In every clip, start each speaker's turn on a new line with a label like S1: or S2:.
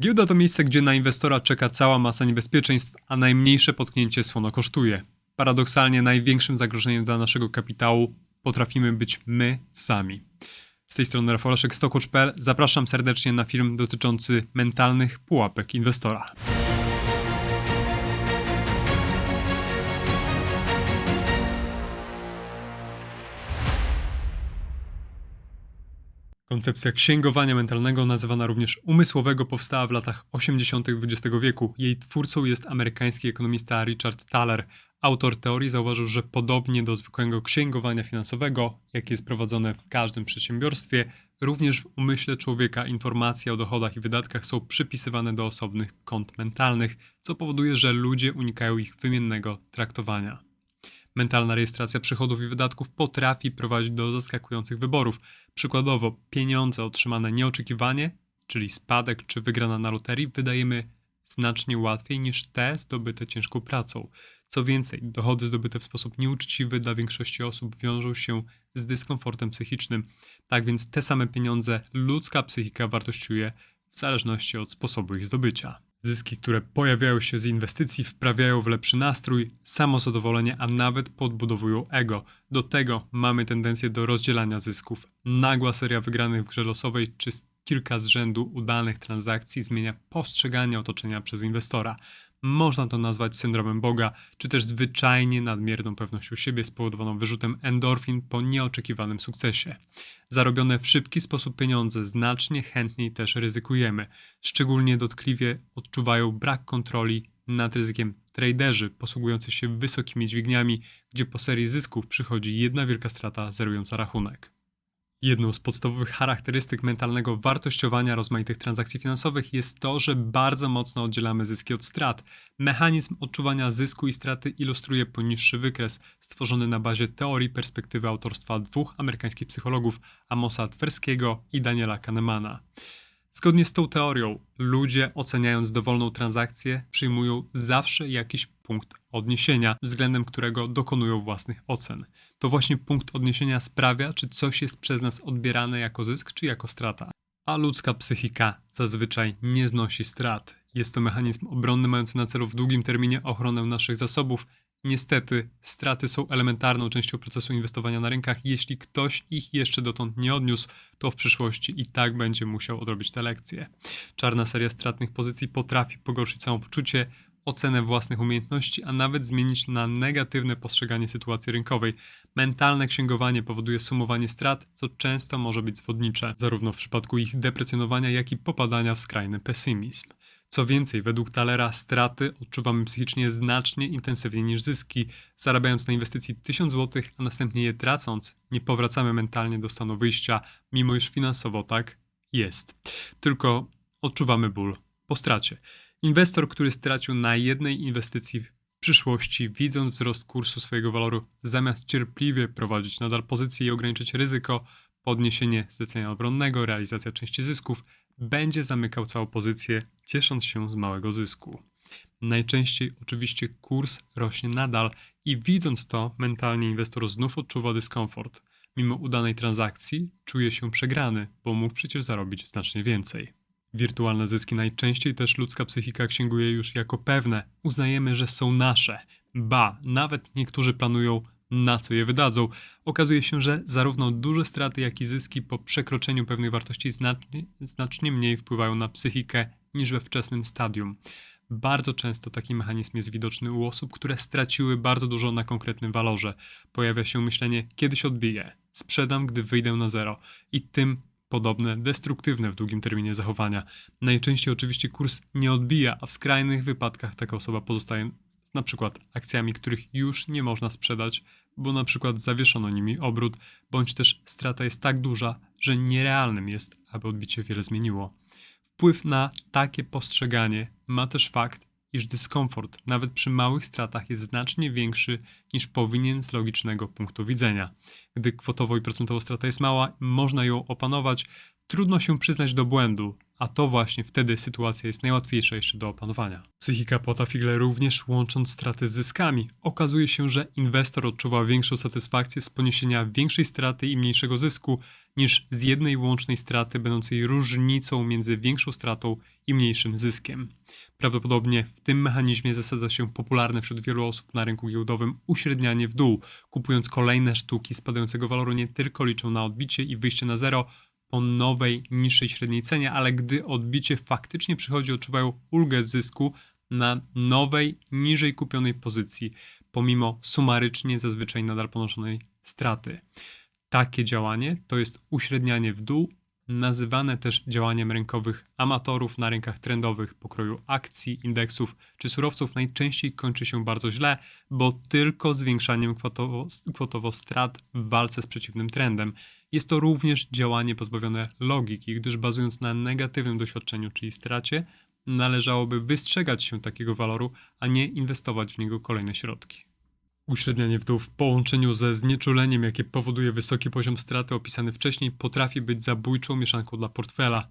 S1: Giełda to miejsce, gdzie na inwestora czeka cała masa niebezpieczeństw, a najmniejsze potknięcie słono kosztuje. Paradoksalnie największym zagrożeniem dla naszego kapitału potrafimy być my sami. Z tej strony Rafał Leszek, Stokocz.pl. Zapraszam serdecznie na film dotyczący mentalnych pułapek inwestora. Koncepcja księgowania mentalnego, nazywana również umysłowego, powstała w latach 80. XX wieku. Jej twórcą jest amerykański ekonomista Richard Thaler. Autor teorii zauważył, że podobnie do zwykłego księgowania finansowego, jakie jest prowadzone w każdym przedsiębiorstwie, również w umyśle człowieka informacje o dochodach i wydatkach są przypisywane do osobnych kont mentalnych, co powoduje, że ludzie unikają ich wymiennego traktowania. Mentalna rejestracja przychodów i wydatków potrafi prowadzić do zaskakujących wyborów. Przykładowo, pieniądze otrzymane nieoczekiwanie, czyli spadek czy wygrana na loterii, wydajemy znacznie łatwiej niż te zdobyte ciężką pracą. Co więcej, dochody zdobyte w sposób nieuczciwy dla większości osób wiążą się z dyskomfortem psychicznym. Tak więc te same pieniądze ludzka psychika wartościuje w zależności od sposobu ich zdobycia. Zyski, które pojawiają się z inwestycji, wprawiają w lepszy nastrój, samozadowolenie, a nawet podbudowują ego. Do tego mamy tendencję do rozdzielania zysków. Nagła seria wygranych w grze losowej czy kilka z rzędu udanych transakcji zmienia postrzeganie otoczenia przez inwestora. Można to nazwać syndromem Boga, czy też zwyczajnie nadmierną pewnością siebie spowodowaną wyrzutem endorfin po nieoczekiwanym sukcesie. Zarobione w szybki sposób pieniądze znacznie chętniej też ryzykujemy. Szczególnie dotkliwie odczuwają brak kontroli nad ryzykiem traderzy posługujący się wysokimi dźwigniami, gdzie po serii zysków przychodzi jedna wielka strata zerująca rachunek. Jedną z podstawowych charakterystyk mentalnego wartościowania rozmaitych transakcji finansowych jest to, że bardzo mocno oddzielamy zyski od strat. Mechanizm odczuwania zysku i straty ilustruje poniższy wykres, stworzony na bazie teorii perspektywy autorstwa dwóch amerykańskich psychologów, Amosa Twerskiego i Daniela Kahnemana. Zgodnie z tą teorią, ludzie oceniając dowolną transakcję, przyjmują zawsze jakiś punkt odniesienia, względem którego dokonują własnych ocen. To właśnie punkt odniesienia sprawia, czy coś jest przez nas odbierane jako zysk, czy jako strata. A ludzka psychika zazwyczaj nie znosi strat. Jest to mechanizm obronny mający na celu w długim terminie ochronę naszych zasobów. Niestety, straty są elementarną częścią procesu inwestowania na rynkach. Jeśli ktoś ich jeszcze dotąd nie odniósł, to w przyszłości i tak będzie musiał odrobić te lekcje. Czarna seria stratnych pozycji potrafi pogorszyć samopoczucie, ocenę własnych umiejętności, a nawet zmienić na negatywne postrzeganie sytuacji rynkowej. Mentalne księgowanie powoduje sumowanie strat, co często może być zwodnicze, zarówno w przypadku ich deprecjonowania, jak i popadania w skrajny pesymizm. Co więcej, według Talera straty odczuwamy psychicznie znacznie intensywniej niż zyski. Zarabiając na inwestycji 1000 zł, a następnie je tracąc, nie powracamy mentalnie do stanu wyjścia, mimo iż finansowo tak jest. Tylko odczuwamy ból po stracie. Inwestor, który stracił na jednej inwestycji w przyszłości, widząc wzrost kursu swojego waloru, zamiast cierpliwie prowadzić nadal pozycję i ograniczyć ryzyko, podniesienie zlecenia obronnego, realizacja części zysków, będzie zamykał całą pozycję, ciesząc się z małego zysku. Najczęściej oczywiście kurs rośnie nadal i widząc to, mentalnie inwestor znów odczuwa dyskomfort. Mimo udanej transakcji czuje się przegrany, bo mógł przecież zarobić znacznie więcej. Wirtualne zyski najczęściej też ludzka psychika księguje już jako pewne. Uznajemy, że są nasze. Ba, nawet niektórzy planują, na co je wydadzą. Okazuje się, że zarówno duże straty, jak i zyski po przekroczeniu pewnej wartości znacznie, znacznie mniej wpływają na psychikę niż we wczesnym stadium. Bardzo często taki mechanizm jest widoczny u osób, które straciły bardzo dużo na konkretnym walorze. Pojawia się myślenie, kiedy się odbiję, sprzedam, gdy wyjdę na zero i tym podobne destruktywne w długim terminie zachowania. Najczęściej oczywiście kurs nie odbija, a w skrajnych wypadkach taka osoba pozostaje z na przykład akcjami, których już nie można sprzedać, bo na przykład zawieszono nimi obrót, bądź też strata jest tak duża, że nierealnym jest, aby odbicie wiele zmieniło. Wpływ na takie postrzeganie ma też fakt, iż dyskomfort nawet przy małych stratach jest znacznie większy niż powinien z logicznego punktu widzenia. Gdy kwotowo i procentowo strata jest mała, można ją opanować, trudno się przyznać do błędu, a to właśnie wtedy sytuacja jest najłatwiejsza jeszcze do opanowania. Psychika płata figle również łącząc straty z zyskami. Okazuje się, że inwestor odczuwa większą satysfakcję z poniesienia większej straty i mniejszego zysku niż z jednej łącznej straty będącej różnicą między większą stratą i mniejszym zyskiem. Prawdopodobnie w tym mechanizmie zasadza się popularne wśród wielu osób na rynku giełdowym uśrednianie w dół. Kupując kolejne sztuki spadającego waloru nie tylko liczą na odbicie i wyjście na zero, po nowej, niższej średniej cenie, ale gdy odbicie faktycznie przychodzi, odczuwają ulgę zysku na nowej, niżej kupionej pozycji, pomimo sumarycznie zazwyczaj nadal ponoszonej straty. Takie działanie to jest uśrednianie w dół, nazywane też działaniem rynkowych amatorów na rynkach trendowych pokroju akcji, indeksów czy surowców najczęściej kończy się bardzo źle, bo tylko zwiększaniem kwotowo, kwotowo strat w walce z przeciwnym trendem. Jest to również działanie pozbawione logiki, gdyż bazując na negatywnym doświadczeniu, czyli stracie, należałoby wystrzegać się takiego waloru, a nie inwestować w niego kolejne środki. Uśrednianie w dół w połączeniu ze znieczuleniem, jakie powoduje wysoki poziom straty opisany wcześniej, potrafi być zabójczą mieszanką dla portfela.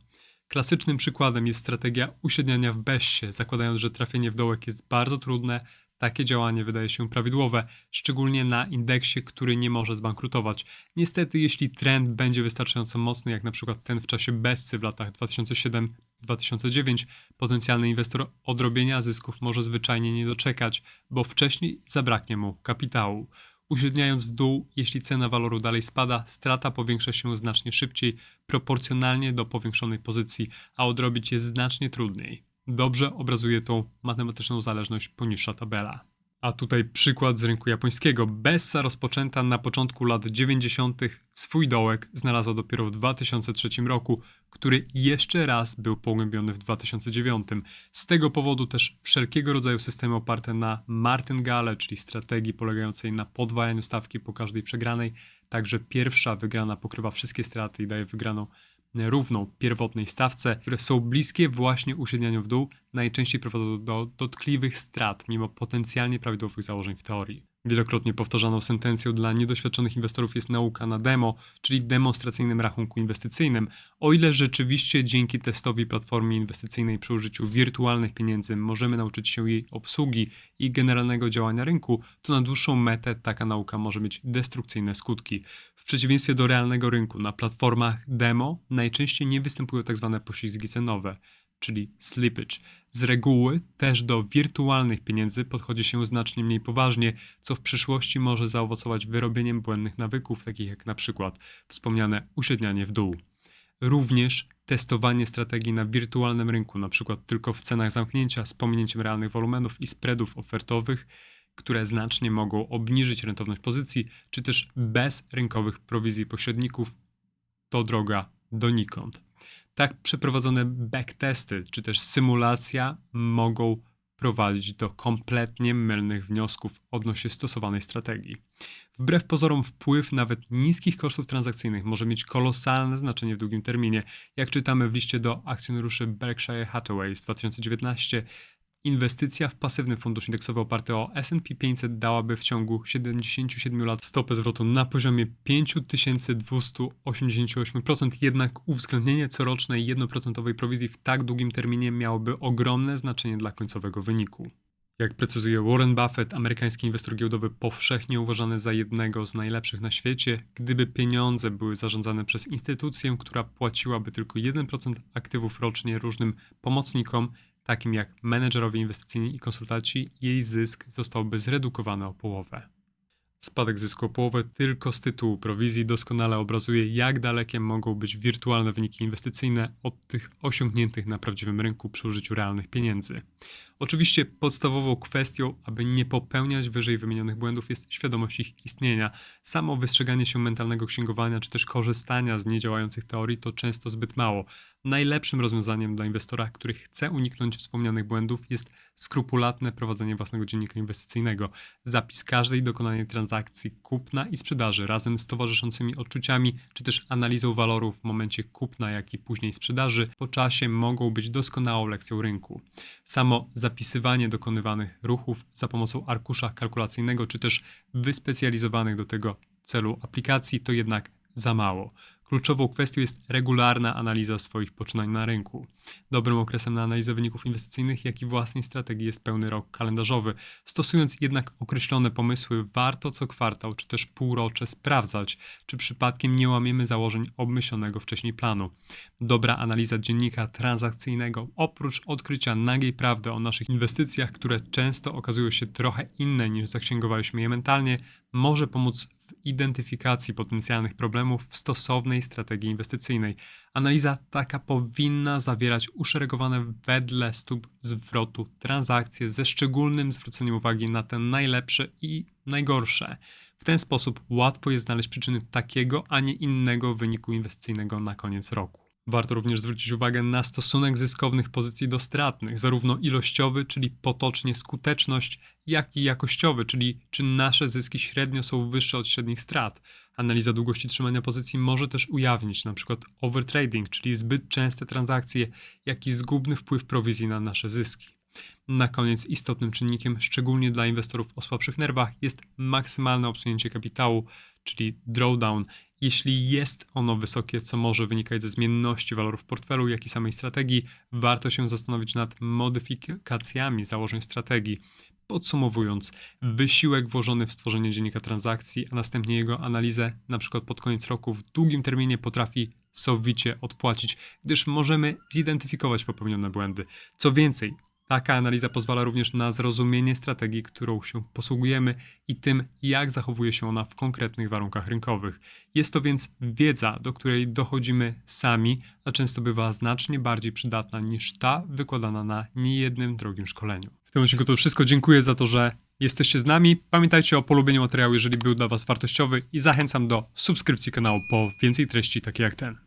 S1: Klasycznym przykładem jest strategia uśredniania w bezsie, zakładając, że trafienie w dołek jest bardzo trudne, takie działanie wydaje się prawidłowe, szczególnie na indeksie, który nie może zbankrutować. Niestety, jeśli trend będzie wystarczająco mocny, jak na przykład ten w czasie Bessy w latach 2007-2009, potencjalny inwestor odrobienia zysków może zwyczajnie nie doczekać, bo wcześniej zabraknie mu kapitału. Uśredniając w dół, jeśli cena waloru dalej spada, strata powiększa się znacznie szybciej, proporcjonalnie do powiększonej pozycji, a odrobić jest znacznie trudniej. Dobrze obrazuje tą matematyczną zależność poniższa tabela. A tutaj przykład z rynku japońskiego. Bessa rozpoczęta na początku lat 90. swój dołek znalazła dopiero w 2003 roku, który jeszcze raz był pogłębiony w 2009. Z tego powodu też wszelkiego rodzaju systemy oparte na martingale, czyli strategii polegającej na podwajaniu stawki po każdej przegranej, także pierwsza wygrana pokrywa wszystkie straty i daje wygraną równą pierwotnej stawce, które są bliskie właśnie uśrednianiu w dół, najczęściej prowadzą do dotkliwych strat, mimo potencjalnie prawidłowych założeń w teorii. Wielokrotnie powtarzaną sentencją dla niedoświadczonych inwestorów jest nauka na demo, czyli demonstracyjnym rachunku inwestycyjnym. O ile rzeczywiście dzięki testowi platformy inwestycyjnej przy użyciu wirtualnych pieniędzy możemy nauczyć się jej obsługi i generalnego działania rynku, to na dłuższą metę taka nauka może mieć destrukcyjne skutki. Przeciwieństwie do realnego rynku, na platformach demo najczęściej nie występują tzw. Tak poślizgi cenowe czyli slippage. Z reguły też do wirtualnych pieniędzy podchodzi się znacznie mniej poważnie, co w przyszłości może zaowocować wyrobieniem błędnych nawyków, takich jak na przykład wspomniane uśrednianie w dół. Również testowanie strategii na wirtualnym rynku, na przykład tylko w cenach zamknięcia z pominięciem realnych wolumenów i spreadów ofertowych, które znacznie mogą obniżyć rentowność pozycji, czy też bez rynkowych prowizji pośredników, to droga donikąd. Tak przeprowadzone backtesty czy też symulacja mogą prowadzić do kompletnie mylnych wniosków odnośnie stosowanej strategii. Wbrew pozorom, wpływ nawet niskich kosztów transakcyjnych może mieć kolosalne znaczenie w długim terminie. Jak czytamy w liście do akcjonariuszy Berkshire Hathaway z 2019, Inwestycja w pasywny fundusz indeksowy oparty o S&P 500 dałaby w ciągu 77 lat stopę zwrotu na poziomie 5288%, jednak uwzględnienie corocznej 1% prowizji w tak długim terminie miałoby ogromne znaczenie dla końcowego wyniku. Jak precyzuje Warren Buffett, amerykański inwestor giełdowy powszechnie uważany za jednego z najlepszych na świecie, gdyby pieniądze były zarządzane przez instytucję, która płaciłaby tylko 1% aktywów rocznie różnym pomocnikom, takim jak menedżerowie inwestycyjni i konsultanci, jej zysk zostałby zredukowany o połowę. Spadek zysku o połowę tylko z tytułu prowizji doskonale obrazuje, jak dalekie mogą być wirtualne wyniki inwestycyjne od tych osiągniętych na prawdziwym rynku przy użyciu realnych pieniędzy. Oczywiście podstawową kwestią, aby nie popełniać wyżej wymienionych błędów jest świadomość ich istnienia. Samo wystrzeganie się mentalnego księgowania czy też korzystania z niedziałających teorii to często zbyt mało. Najlepszym rozwiązaniem dla inwestora, który chce uniknąć wspomnianych błędów jest skrupulatne prowadzenie własnego dziennika inwestycyjnego. Zapis każdej dokonanej transakcji kupna i sprzedaży razem z towarzyszącymi odczuciami czy też analizą walorów w momencie kupna jak i później sprzedaży po czasie mogą być doskonałą lekcją rynku. Samo zapisywanie dokonywanych ruchów za pomocą arkusza kalkulacyjnego, czy też wyspecjalizowanych do tego celu aplikacji, to jednak za mało. Kluczową kwestią jest regularna analiza swoich poczynań na rynku. Dobrym okresem na analizę wyników inwestycyjnych, jak i własnej strategii jest pełny rok kalendarzowy. Stosując jednak określone pomysły, warto co kwartał czy też półrocze sprawdzać, czy przypadkiem nie łamiemy założeń obmyślonego wcześniej planu. Dobra analiza dziennika transakcyjnego, oprócz odkrycia nagiej prawdy o naszych inwestycjach, które często okazują się trochę inne niż zaksięgowaliśmy je mentalnie, może pomóc w identyfikacji potencjalnych problemów w stosownej strategii inwestycyjnej. Analiza taka powinna zawierać uszeregowane wedle stóp zwrotu transakcje ze szczególnym zwróceniem uwagi na te najlepsze i najgorsze. W ten sposób łatwo jest znaleźć przyczyny takiego, a nie innego wyniku inwestycyjnego na koniec roku. Warto również zwrócić uwagę na stosunek zyskownych pozycji do stratnych, zarówno ilościowy, czyli potocznie skuteczność, jak i jakościowy, czyli czy nasze zyski średnio są wyższe od średnich strat. Analiza długości trzymania pozycji może też ujawnić np. overtrading, czyli zbyt częste transakcje, jak i zgubny wpływ prowizji na nasze zyski. Na koniec istotnym czynnikiem, szczególnie dla inwestorów o słabszych nerwach, jest maksymalne obsunięcie kapitału, czyli drawdown. Jeśli jest ono wysokie, co może wynikać ze zmienności walorów portfelu, jak i samej strategii, warto się zastanowić nad modyfikacjami założeń strategii. Podsumowując, wysiłek włożony w stworzenie dziennika transakcji, a następnie jego analizę, na przykład pod koniec roku, w długim terminie potrafi sowicie odpłacić, gdyż możemy zidentyfikować popełnione błędy. Co więcej, Taka analiza pozwala również na zrozumienie strategii, którą się posługujemy i tym, jak zachowuje się ona w konkretnych warunkach rynkowych. Jest to więc wiedza, do której dochodzimy sami, a często bywa znacznie bardziej przydatna niż ta wykładana na niejednym drogim szkoleniu. W tym odcinku to wszystko. Dziękuję za to, że jesteście z nami. Pamiętajcie o polubieniu materiału, jeżeli był dla Was wartościowy i zachęcam do subskrypcji kanału po więcej treści takie jak ten.